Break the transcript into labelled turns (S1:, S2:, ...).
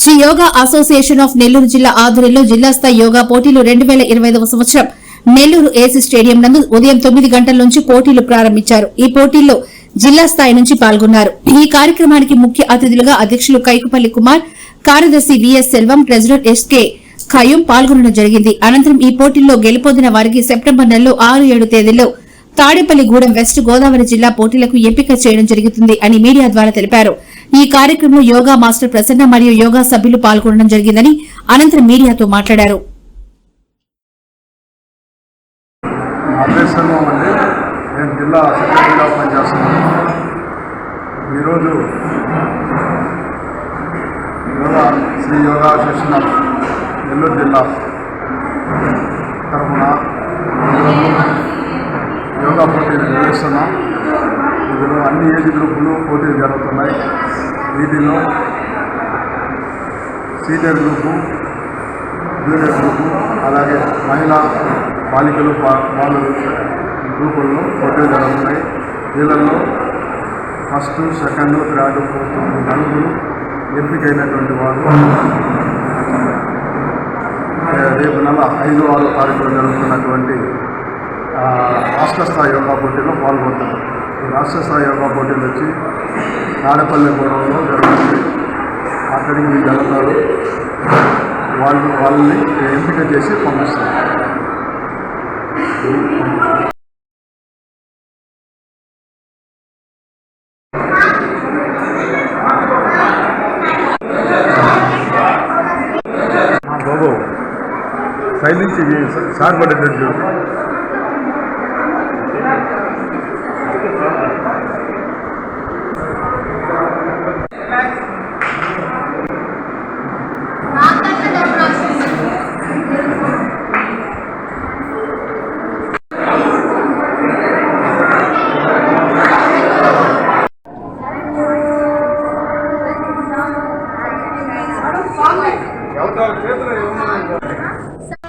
S1: Shri yoga association of Nellore జిల్లా ఆధ్వర్యంలో జిల్లా స్థాయి యోగా పోటీలు రెండు వేల ఇరవై ఐదవ సంవత్సరం. నెల్లూరు ఏసీ స్టేడియం నందు ఉదయం తొమ్మిది గంటల నుంచి పోటీలు ప్రారంభించారు. ఈ పోటీల్లో జిల్లా స్థాయి నుంచి పాల్గొన్నారు. ఈ కార్యక్రమానికి ముఖ్య అతిథులుగా అధ్యక్షులు కైకుపల్లి కుమార్ కార్యదర్శి VS Selvam president SK Khayum పాల్గొనడం జరిగింది. అనంతరం ఈ పోటీల్లో గెలుపొందిన వారికి సెప్టెంబర్ నెలలో ఆరు ఏడు తేదీల్లో తాడేపల్లిగూడెం వెస్ట్ గోదావరి జిల్లా పోటీలకు ఎంపిక చేయడం జరుగుతుంది అని మీడియా ద్వారా తెలిపారు. ఈ కార్యక్రమంలో యోగా మాస్టర్ ప్రసన్న మరియు యోగా సభ్యులు పాల్గొనడం జరిగిందని అనంతరం మీడియాతో మాట్లాడారు.
S2: ఈరోజు యోగా శ్రీ యోగా నెల్లూరు జిల్లా గ్రూపులు పోటీలు జరుగుతున్నాయి. వీటిలో సీనియర్ గ్రూపు జూనియర్ గ్రూపు అలాగే మహిళా బాలికలు బాలు గ్రూపుల్లో పోటీలు జరుగుతున్నాయి. వీళ్ళల్లో ఫస్ట్ సెకండ్ థర్డ్ ఫోర్త్ నలుగురు ఎంపికైనటువంటి వారు. రేపు నెల ఐదు ఆరు తారీఖులో జరుగుతున్నటువంటి రాష్ట్ర స్థాయి యోగా పోటీలో పాల్గొంటారు. రాష్ట్ర స్థాయి యోగా పోటీలు వచ్చి తాడేపల్లి గోడంలో జరుగుతుంది. అక్కడికి వీళ్ళు వెళ్తారు. వాళ్ళు వాళ్ళని ఎంపిక చేసి పంపిస్తారు. ఆ బాబు సైడ్ సార్ పడేటట్టు 제대로 연.